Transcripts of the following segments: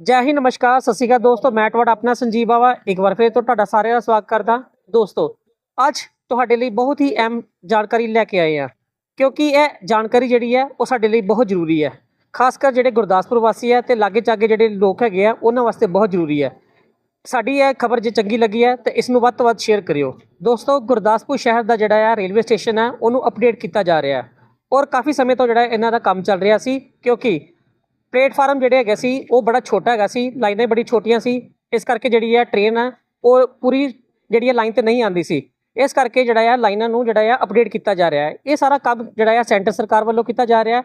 ਜੈ ਹਿੰਦ, ਨਮਸਕਾਰ, ਸਤਿ ਸ਼੍ਰੀ ਅਕਾਲ ਦੋਸਤੋ, ਮੈਂ ਤੁਹਾਡਾ ਆਪਣਾ ਸੰਜੀਵ ਬਾਵਾ। ਇੱਕ ਵਾਰ ਫਿਰ ਤੋਂ ਤੁਹਾਡਾ ਸਾਰਿਆਂ ਦਾ ਸਵਾਗਤ ਕਰਦਾ ਦੋਸਤੋ। ਅੱਜ ਤੁਹਾਡੇ ਲਈ ਬਹੁਤ ਹੀ ਅਹਿਮ ਜਾਣਕਾਰੀ ਲੈ ਕੇ ਆਏ ਆ, ਕਿਉਂਕਿ ਇਹ ਜਾਣਕਾਰੀ ਜਿਹੜੀ ਹੈ, ਉਹ ਸਾਡੇ ਲਈ ਬਹੁਤ ਜ਼ਰੂਰੀ ਹੈ। ਖਾਸ ਕਰ ਜਿਹੜੇ ਗੁਰਦਾਸਪੁਰ ਵਾਸੀ ਹੈ ਤੇ ਲਾਗੇ ਚਾਗੇ ਜਿਹੜੇ ਲੋਕ ਹੈਗੇ ਆ, ਉਹਨਾਂ ਵਾਸਤੇ ਬਹੁਤ ਜ਼ਰੂਰੀ ਹੈ। ਸਾਡੀ ਇਹ ਖਬਰ ਜੇ ਚੰਗੀ ਲੱਗੀ ਹੈ, ਤਾਂ ਇਸ ਨੂੰ ਵੱਧ ਤੋਂ ਵੱਧ ਸ਼ੇਅਰ ਕਰਿਓ। ਦੋਸਤੋ, ਗੁਰਦਾਸਪੁਰ ਸ਼ਹਿਰ ਦਾ ਜਿਹੜਾ ਆ ਰੇਲਵੇ ਸਟੇਸ਼ਨ ਹੈ, ਉਹਨੂੰ ਅਪਡੇਟ ਕੀਤਾ ਜਾ ਰਿਹਾ ਔਰ ਕਾਫੀ ਸਮੇਂ ਤੋਂ ਜਿਹੜਾ ਇਹਨਾਂ ਦਾ ਕੰਮ ਚੱਲ ਰਿਹਾ ਸੀ, ਕਿਉਂਕਿ ਪਲੇਟਫਾਰਮ ਜਿਹੜੇ ਹੈਗੇ ਸੀ, ਉਹ ਬੜਾ ਛੋਟਾ ਹੈਗਾ ਸੀ, ਲਾਈਨਾਂ ਬੜੀ ਛੋਟੀਆਂ ਸੀ, ਇਸ ਕਰਕੇ ਜਿਹੜੀ ਹੈ ਟ੍ਰੇਨ ਆ, ਉਹ ਪੂਰੀ ਜਿਹੜੀ ਹੈ ਲਾਈਨ ਤੇ ਨਹੀਂ ਆਉਂਦੀ ਸੀ। ਇਸ ਕਰਕੇ ਜਿਹੜਾ ਆ ਲਾਈਨਾਂ ਨੂੰ ਜਿਹੜਾ ਆ ਅਪਡੇਟ ਕੀਤਾ ਜਾ ਰਿਹਾ ਹੈ। ਇਹ ਸਾਰਾ ਕੰਮ ਜਿਹੜਾ ਆ ਸੈਂਟਰ ਸਰਕਾਰ ਵੱਲੋਂ ਕੀਤਾ ਜਾ ਰਿਹਾ ਹੈ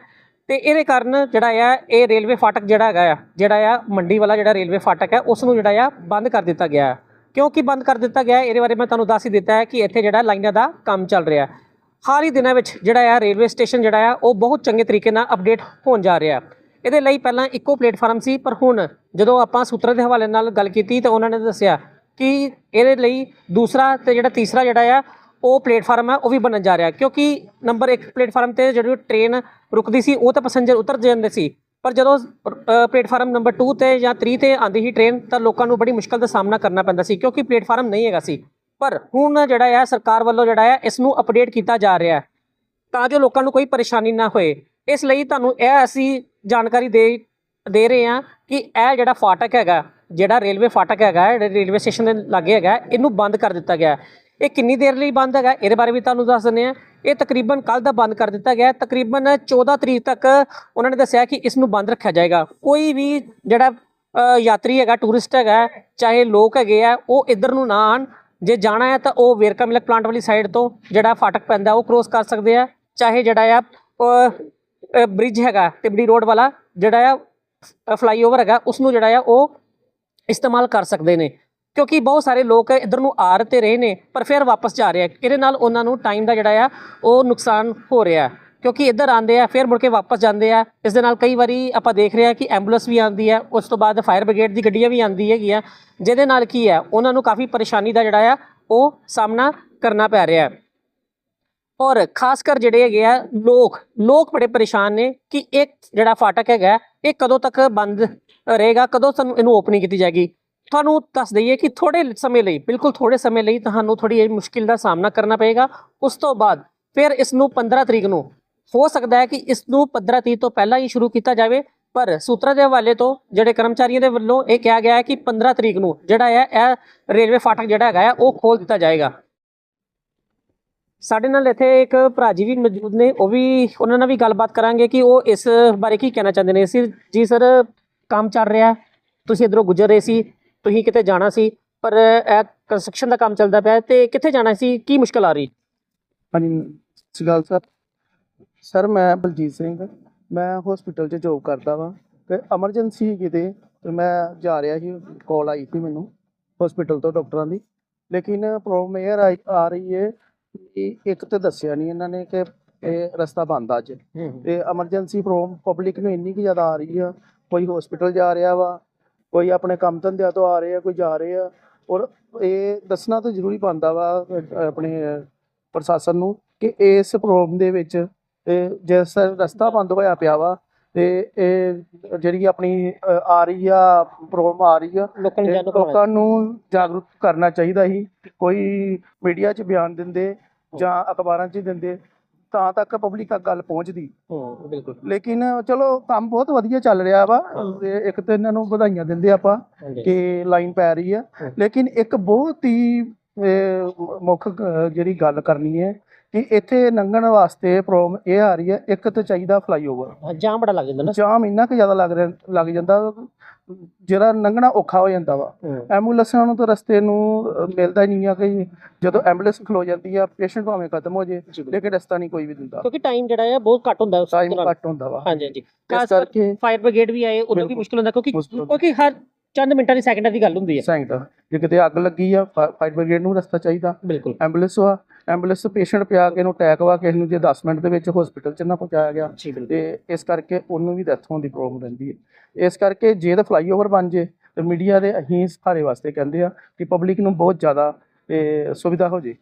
ਤੇ ਇਹਦੇ ਕਾਰਨ ਜਿਹੜਾ ਆ, ਇਹ ਰੇਲਵੇ ਫਾਟਕ ਜਿਹੜਾ ਹੈਗਾ ਆ, ਜਿਹੜਾ ਆ ਮੰਡੀ ਵਾਲਾ ਜਿਹੜਾ ਰੇਲਵੇ ਫਾਟਕ ਹੈ, ਉਸ ਨੂੰ ਜਿਹੜਾ ਆ ਬੰਦ ਕਰ ਦਿੱਤਾ ਗਿਆ ਹੈ। ਕਿਉਂਕਿ ਬੰਦ ਕਰ ਦਿੱਤਾ ਗਿਆ ਇਹਦੇ ਬਾਰੇ ਮੈਂ ਤੁਹਾਨੂੰ ਦੱਸ ਹੀ ਦਿੱਤਾ ਹੈ ਕਿ ਇੱਥੇ ਜਿਹੜਾ ਲਾਈਨਾਂ ਦਾ ਕੰਮ ਚੱਲ ਰਿਹਾ ਹਾਲ ਹੀ ਦਿਨਾਂ ਵਿੱਚ ਜਿਹੜਾ ਆ ਰੇਲਵੇ ਸਟੇਸ਼ਨ ਜਿਹੜਾ ਆ, ਉਹ ਬਹੁਤ ਚੰਗੇ ਤਰੀਕੇ ਨਾਲ ਅਪਡੇਟ ਹੋਣ ਜਾ ਰਿਹਾ ਹੈ। ਇਹਦੇ ਲਈ ਪਹਿਲਾਂ ਇੱਕੋ ਪਲੇਟਫਾਰਮ ਸੀ, ਪਰ ਹੁਣ ਜਦੋਂ ਆਪਾਂ ਸੂਤਰਾਂ ਦੇ ਹਵਾਲੇ ਨਾਲ ਗੱਲ ਕੀਤੀ ਤਾਂ ਉਹਨਾਂ ਨੇ ਦੱਸਿਆ ਕਿ ਇਹਦੇ ਲਈ ਦੂਸਰਾ ਤੇ ਜਿਹੜਾ ਤੀਸਰਾ ਜਿਹੜਾ ਆ, ਉਹ ਪਲੇਟਫਾਰਮ ਹੈ ਉਹ ਵੀ ਬਣਨ ਜਾ ਰਿਹਾ। ਕਿਉਂਕਿ ਨੰਬਰ 1 ਪਲੇਟਫਾਰਮ ਤੇ ਜਿਹੜੀ ਟ੍ਰੇਨ ਰੁਕਦੀ ਸੀ, ਉਹ ਤਾਂ ਪੈਸੇਂਜਰ ਉਤਰ ਜਾਂਦੇ ਸੀ। ਪਰ ਜਦੋਂ ਪਲੇਟਫਾਰਮ ਨੰਬਰ 2 ਤੇ ਜਾਂ 3 ਤੇ ਆਂਦੀ ਸੀ ਟ੍ਰੇਨ, ਤਾਂ ਲੋਕਾਂ ਨੂੰ ਬੜੀ ਮੁਸ਼ਕਲ ਦਾ ਸਾਹਮਣਾ ਕਰਨਾ ਪੈਂਦਾ ਸੀ, ਕਿਉਂਕਿ ਪਲੇਟਫਾਰਮ ਨਹੀਂ ਹੈਗਾ ਸੀ। ਪਰ ਹੁਣ ਜਿਹੜਾ ਹੈ ਸਰਕਾਰ ਵੱਲੋਂ ਜਿਹੜਾ ਹੈ ਇਸ ਨੂੰ ਅਪਡੇਟ ਕੀਤਾ ਜਾ ਰਿਹਾ। ਹੈ ਤਾਂ ਜੋ ਲੋਕਾਂ ਨੂੰ ਕੋਈ ਪਰੇਸ਼ਾਨੀ ਨਾ ਹੋਏ। ਇਸ ਲਈ ਤੁਹਾਨੂੰ ਇਹ ਅਸੀਂ ਜਾਣਕਾਰੀ ਦੇ ਦੇ ਰਹੇ ਹਾਂ ਕਿ ਇਹ ਜਿਹੜਾ ਫਾਟਕ ਹੈਗਾ, ਜਿਹੜਾ ਰੇਲਵੇ ਫਾਟਕ ਹੈਗਾ, ਜਿਹੜਾ ਰੇਲਵੇ ਸਟੇਸ਼ਨ ਦੇ ਲਾਗੇ ਹੈਗਾ, ਇਹਨੂੰ ਬੰਦ ਕਰ ਦਿੱਤਾ ਗਿਆ। ਇਹ ਕਿੰਨੀ ਦੇਰ ਲਈ ਬੰਦ ਹੈਗਾ, ਇਹਦੇ ਬਾਰੇ ਵੀ ਤੁਹਾਨੂੰ ਦੱਸ ਦਿੰਦੇ ਆ ਇਹ ਤਕਰੀਬਨ ਕੱਲ ਦਾ ਬੰਦ ਕਰ ਦਿੱਤਾ ਗਿਆ। ਤਕਰੀਬਨ 14 ਤਰੀਕ ਤੱਕ ਉਹਨਾਂ ਨੇ ਦੱਸਿਆ ਕਿ ਇਸ ਨੂੰ ਬੰਦ ਰੱਖਿਆ ਜਾਏਗਾ। ਕੋਈ ਵੀ ਜਿਹੜਾ ਯਾਤਰੀ ਹੈਗਾ, ਟੂਰਿਸਟ ਹੈਗਾ, ਚਾਹੇ ਲੋਕ ਹੈਗੇ ਆ, ਉਹ ਇੱਧਰ ਨੂੰ ਨਾ ਆਣ ਜੇ ਜਾਣਾ ਹੈ ਤਾਂ ਉਹ ਵੇਰਕਾ ਮਿਲਕ ਪਲਾਂਟ ਵਾਲੀ ਸਾਈਡ ਤੋਂ ਜਿਹੜਾ ਫਾਟਕ ਪੈਂਦਾ, ਉਹ ਕ੍ਰੋਸ ਕਰ ਸਕਦੇ ਆ। ਚਾਹੇ ਜਿਹੜਾ ਆ ਬ੍ਰਿਜ ਹੈਗਾ ਤਿਬੜੀ ਰੋਡ ਵਾਲਾ, ਜਿਹੜਾ ਆ ਫਲਾਈਓਵਰ ਹੈਗਾ ਉਸ ਨੂੰ ਜਿਹੜਾ ਆ ਉਹ ਇਸਤੇਮਾਲ ਕਰ ਸਕਦੇ ਨੇ। ਕਿਉਂਕਿ ਬਹੁਤ ਸਾਰੇ ਲੋਕ ਇੱਧਰ ਨੂੰ ਆ ਰਹੇ ਤੇ ਰਹੇ ਨੇ, ਪਰ ਫਿਰ ਵਾਪਸ ਜਾ ਰਹੇ ਆ। ਇਹਦੇ ਨਾਲ ਉਹਨਾਂ ਨੂੰ ਟਾਈਮ ਦਾ ਜਿਹੜਾ ਆ, ਉਹ ਨੁਕਸਾਨ ਹੋ ਰਿਹਾ ਕਿਉਂਕਿ ਇੱਧਰ ਆਉਂਦੇ ਆ, ਫਿਰ ਮੁੜ ਕੇ ਵਾਪਸ ਜਾਂਦੇ ਆ। ਇਸ ਦੇ ਨਾਲ ਕਈ ਵਾਰੀ ਆਪਾਂ ਦੇਖ ਰਹੇ ਆ ਕਿ ਐਂਬੂਲੈਂਸ ਵੀ ਆਉਂਦੀ ਹੈ ਉਸ ਤੋਂ ਬਾਅਦ ਫਾਇਰ ਬ੍ਰਿਗੇਡ ਦੀ ਗੱਡੀਆਂ ਵੀ ਆਉਂਦੀ ਹੈਗੀਆਂ ਜਿਹਦੇ ਨਾਲ ਕੀ ਆ, ਉਹਨਾਂ ਨੂੰ ਕਾਫੀ ਪਰੇਸ਼ਾਨੀ ਦਾ ਜਿਹੜਾ ਆ, ਉਹ ਸਾਹਮਣਾ ਕਰਨਾ ਪੈ ਰਿਹਾ ਹੈ ਔਰ ਖਾਸ ਕਰ ਜਿਹੜੇ ਹੈਗੇ ਆ ਲੋਕ ਲੋਕ ਬੜੇ ਪਰੇਸ਼ਾਨ ਨੇ ਕਿ ਇਹ ਜਿਹੜਾ ਫਾਟਕ ਹੈਗਾ, ਇਹ ਕਦੋਂ ਤੱਕ ਬੰਦ ਰਹੇਗਾ, ਕਦੋਂ ਸਾਨੂੰ ਇਹਨੂੰ ਓਪਨਿੰਗ ਕੀਤੀ ਜਾਏਗੀ। ਤੁਹਾਨੂੰ ਦੱਸ ਦਈਏ ਕਿ ਥੋੜੇ ਸਮੇਂ ਲਈ, ਬਿਲਕੁਲ ਥੋੜੇ ਸਮੇਂ ਲਈ ਤੁਹਾਨੂੰ ਥੋੜੀ ਇਹ ਮੁਸ਼ਕਿਲ ਦਾ ਸਾਹਮਣਾ ਕਰਨਾ ਪਏਗਾ। ਉਸ ਤੋਂ ਬਾਅਦ ਫਿਰ ਇਸ ਨੂੰ 15 ਤਰੀਕ ਨੂੰ, ਹੋ ਸਕਦਾ ਹੈ ਕਿ ਇਸ ਨੂੰ 15 ਤਰੀਕ ਤੋਂ ਪਹਿਲਾਂ ਹੀ ਸ਼ੁਰੂ ਕੀਤਾ ਜਾਵੇ, ਪਰ ਸੂਤਰਾਂ ਦੇ ਹਵਾਲੇ ਤੋਂ ਜਿਹੜੇ ਕਰਮਚਾਰੀਆਂ ਦੇ ਵੱਲੋਂ ਇਹ ਕਿਹਾ ਗਿਆ ਹੈ ਕਿ 15 ਤਰੀਕ ਨੂੰ ਜਿਹੜਾ ਹੈ, ਇਹ ਰੇਲਵੇ ਫਾਟਕ ਜਿਹੜਾ ਹੈਗਾ ਹੈ, ਉਹ ਖੋਲ ਦਿੱਤਾ ਜਾਏਗਾ। ਸਾਡੇ ਨਾਲ ਇੱਥੇ ਇੱਕ ਭਰਾ ਜੀ ਵੀ ਮੌਜੂਦ ਨੇ, ਉਹ ਵੀ ਉਹਨਾਂ ਨਾਲ ਵੀ ਗੱਲਬਾਤ ਕਰਾਂਗੇ ਕਿ ਉਹ ਇਸ ਬਾਰੇ ਕੀ ਕਹਿਣਾ ਚਾਹੁੰਦੇ ਨੇ। ਸੀ ਜੀ ਸਰ, ਕੰਮ ਚੱਲ ਰਿਹਾ, ਤੁਸੀਂ ਇਧਰੋਂ ਗੁਜ਼ਰ ਰਹੇ ਸੀ, ਤੁਸੀਂ ਕਿਤੇ ਜਾਣਾ ਸੀ, ਪਰ ਇਹ ਕੰਸਟਰਕਸ਼ਨ ਦਾ ਕੰਮ ਚੱਲਦਾ ਪਿਆ ਹੈ ਤੇ ਕਿੱਥੇ ਜਾਣਾ ਸੀ, ਕੀ ਮੁਸ਼ਕਲ ਆ ਰਹੀ? ਹਾਂਜੀ, ਸਤਿ ਸ਼੍ਰੀ ਅਕਾਲ ਸਰ। ਸਰ, ਮੈਂ ਬਲਜੀਤ ਸਿੰਘ, ਮੈਂ ਹਸਪੀਟਲ 'ਚ ਜੋਬ ਕਰਦਾ ਵਾਂ ਤੇ ਐਮਰਜੈਂਸੀ ਕਿਤੇ ਤੇ ਮੈਂ ਜਾ ਰਿਹਾ ਸੀ ਕਾਲ ਆਈ ਸੀ ਮੈਨੂੰ ਹਸਪੀਟਲ ਤੋਂ ਡਾਕਟਰਾਂ ਦੀ। ਲੇਕਿਨ ਪ੍ਰੋਬਲਮ ਇਹ ਆ ਰਹੀ ਹੈ ਇੱਕ ਤੇ ਦੱਸਿਆ ਨਹੀਂ ਇਹਨਾਂ ਨੇ ਕਿ ਇਹ ਰਸਤਾ ਬੰਦ ਆ ਅੱਜ। ਤੇ ਐਮਰਜੈਂਸੀ ਪ੍ਰੋਬਲਮ ਪਬਲਿਕ ਨੂੰ ਇੰਨੀ ਕੁ ਜ਼ਿਆਦਾ ਆ ਰਹੀ ਆ। ਕੋਈ ਹਸਪੀਟਲ ਜਾ ਰਿਹਾ ਵਾ ਕੋਈ ਆਪਣੇ ਕੰਮ ਧੰਦਿਆਂ ਤੋਂ ਆ ਰਹੇ ਆ ਕੋਈ ਜਾ ਰਹੇ ਆ। ਔਰ ਇਹ ਦੱਸਣਾ ਤਾਂ ਜ਼ਰੂਰੀ ਬਣਦਾ ਵਾ ਆਪਣੇ ਪ੍ਰਸ਼ਾਸਨ ਨੂੰ ਕਿ ਇਸ ਪ੍ਰੋਬਲਮ ਦੇ ਵਿੱਚ ਜਿਸ ਰਸਤਾ ਬੰਦ ਹੋਇਆ ਪਿਆ ਵਾ ਤੇ ਇਹ ਜਿਹੜੀ ਆਪਣੀ ਆ ਰਹੀ ਆ ਪ੍ਰੋਬਲਮ ਆ ਰਹੀ ਆ ਲੋਕਾਂ ਨੂੰ ਜਾਗਰੂਕ ਕਰਨਾ ਚਾਹੀਦਾ ਸੀ। ਕੋਈ ਮੀਡੀਆ 'ਚ ਬਿਆਨ ਦਿੰਦੇ ਜਾਂ ਅਖਬਾਰਾਂ 'ਚ ਦਿੰਦੇ ਤਾਂ ਤੱਕ ਪਬਲਿਕ ਤੱਕ ਗੱਲ ਪਹੁੰਚਦੀ। ਹੂੰ ਬਿਲਕੁਲ। ਲੇਕਿਨ ਚਲੋ ਕੰਮ ਬਹੁਤ ਵਧੀਆ ਚੱਲ ਰਿਹਾ ਵਾ ਤੇ ਇੱਕ ਤਾਂ ਇਹਨਾਂ ਨੂੰ ਵਧਾਈਆਂ ਦਿੰਦੇ ਆਪਾਂ ਕਿ ਲਾਈਨ ਪੈ ਰਹੀ ਆ। ਲੇਕਿਨ ਇੱਕ ਬਹੁਤ ਹੀ ਮੁੱਖ ਗ- ਜਿਹੜੀ ਗੱਲ ਕਰਨੀ ਹੈ ਕਿ ਇੱਥੇ ਲੰਘਣ ਵਾਸਤੇ ਪ੍ਰੋਬਲਮ ਇਹ ਆ ਰਹੀ ਹੈ ਇੱਕ ਤਾਂ ਚਾਹੀਦਾ ਫਲਾਈਓਵਰ ਹਾਂ, ਜਾਮ ਬੜਾ ਲੱਗ ਜਾਂਦਾ ਨਾ। ਜਾਮ ਇੰਨਾ ਕੁ ਜ਼ਿਆਦਾ ਲੱਗ ਰਿਹਾ ਲੱਗ ਜਾਂਦਾ ਜਿਹੜਾ ਲੰਘਣਾ ਔਖਾ ਹੋ ਜਾਂਦਾ ਵਾ। ਐਂਬੂਲੈਂਸਾਂ ਨੂੰ ਤਾਂ ਰਸਤੇ ਨੂੰ ਮਿਲਦਾ ਨਹੀਂ ਆ ਕਿ ਜਦੋਂ ਐਂਬੂਲੈਂਸ ਖਲੋ ਜਾਂਦੀ ਆ ਪੇਸ਼ੈਂਟ ਭਾਵੇਂ ਖਤਮ ਹੋ ਜੇ ਲੇਕਿਨ ਰਸਤਾ ਨਹੀਂ ਕੋਈ ਵੀ ਦਿੰਦਾ। ਕਿਉਂਕਿ ਟਾਈਮ ਜਿਹੜਾ ਹੈ ਬਹੁਤ ਘੱਟ ਹੁੰਦਾ ਉਸ ਟਾਈਮ ਘੱਟ ਹੁੰਦਾ ਵਾ। ਹਾਂਜੀ ਹਾਂਜੀ। ਇਸ ਖਾਸ ਕਰ ਕਰਕੇ ਫਾਇਰ ਬ੍ਰਿਗੇਡ ਵੀ ਆਏ ਉਦੋਂ ਵੀ। ਮੁਸ਼ਕਲ ਹੁੰਦਾ ਕਿਉਂਕਿ। ਕਿਉਂਕਿ ਹਰ ਚੰਦ ਮਿੰਟਾਂ ਦੀ ਸੈਕਿੰਡਾਂ ਦੀ ਗੱਲ ਹੁੰਦੀ ਹੈ ਸੈਂਕਟ ਜੇ ਕਿਤੇ ਅੱਗ ਲੱਗੀ ਆ ਫਾਇਰ ਬ੍ਰਿਗੇਡ ਨੂੰ ਰਸਤਾ ਚਾਹੀਦਾ। ਬਿਲਕੁਲ। ਐਂਬੂਲੈਂਸ ਵਾ ਐਂਬੂਲੈਂਸ ਪੇਸ਼ੈਂਟ ਪਿਆ ਕੇ ਇਹਨੂੰ ਅਟੈਕ ਵਾ ਕਿਸੇ ਨੂੰ ਜੇ 10 ਮਿੰਟ ਦੇ ਵਿੱਚ ਹਸਪੀਟਲ 'ਚ ਨਾ ਪਹੁੰਚਾਇਆ ਗਿਆ ਤੇ ਇਸ ਕਰਕੇ ਉਹਨੂੰ ਵੀ ਡੈਥ ਹੋਣ ਦੀ ਪ੍ਰੋਬਲਮ ਰਹਿੰਦੀ ਹੈ। ਇਸ ਕਰਕੇ ਜੇ ਤਾਂ ਫਲਾਈਓਵਰ ਬਣ ਜੇ ਤੇ ਮੀਡੀਆ ਦੇ ਅਸੀਂ ਸਹਾਰੇ ਵਾਸਤੇ ਕਹਿੰਦੇ ਆ ਕਿ ਪਬਲਿਕ ਨੂੰ ਬਹੁਤ ਜ਼ਿਆਦਾ ਸੁਵਿਧਾ ਹੋ ਜੇ।